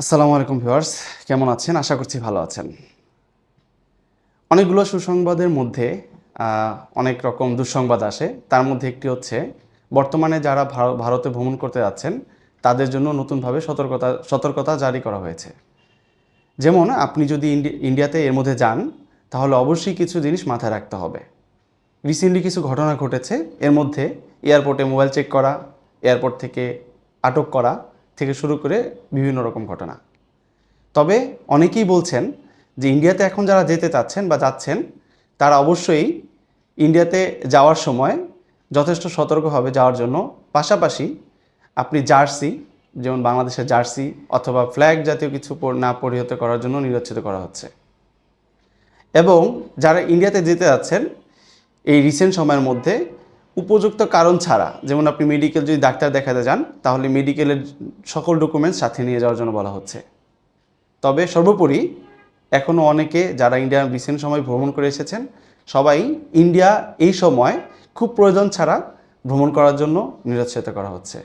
আসসালামু আলাইকুম ভিউয়ার্স, কেমন আছেন? আশা করছি ভালো আছেন। অনেকগুলো সুসংবাদের মধ্যে অনেক রকম দুঃসংবাদ আসে। তার মধ্যে একটি হচ্ছে, বর্তমানে যারা ভার- ভারতে ভ্রমণ করতে যাচ্ছেন, তাদের জন্য নতুনভাবে সতর্কতা সতর্কতা জারি করা হয়েছে। যেমন, আপনি যদি ইন্ডি- ইন্ডিয়াতে এর মধ্যে যান, তাহলে অবশ্যই কিছু জিনিস মাথায় রাখতে হবে। রিসেন্টলি কিছু ঘটনা ঘটেছে, এর মধ্যে এয়ারপোর্টে মোবাইল চেক করা, এয়ারপোর্ট থেকে আটক করা থেকে শুরু করে বিভিন্ন রকম ঘটনা। তবে অনেকেই বলছেন যে ইন্ডিয়াতে এখন যারা যেতে চাচ্ছেন বা যাচ্ছেন, তারা অবশ্যই ইন্ডিয়াতে যাওয়ার সময় যথেষ্ট সতর্ক হবে যাওয়ার জন্য। পাশাপাশি আপনি জার্সি, যেমন বাংলাদেশের জার্সি অথবা ফ্ল্যাগ জাতীয় কিছু না পরিহত করার জন্য নিরচ্ছিত করা হচ্ছে। এবং যারা ইন্ডিয়াতে যেতে যাচ্ছেন, এই রিসেন্ট সময়ের মধ্যে উপযুক্ত কারণ ছাড়া, যেমন আপনি মেডিকেল যদি ডাক্তার দেখাতে যান, তাহলে মেডিকেলের সকল ডকুমেন্টস সাথে নিয়ে যাওয়ার জন্য বলা হচ্ছে। তবে সর্বোপরি এখনও অনেকে যারা ইন্ডিয়ার রিসেন্ট সময় ভ্রমণ করে এসেছেন, সবাই ইন্ডিয়া এই সময় খুব প্রয়োজন ছাড়া ভ্রমণ করার জন্য নিরুৎসাহিত করা হচ্ছে।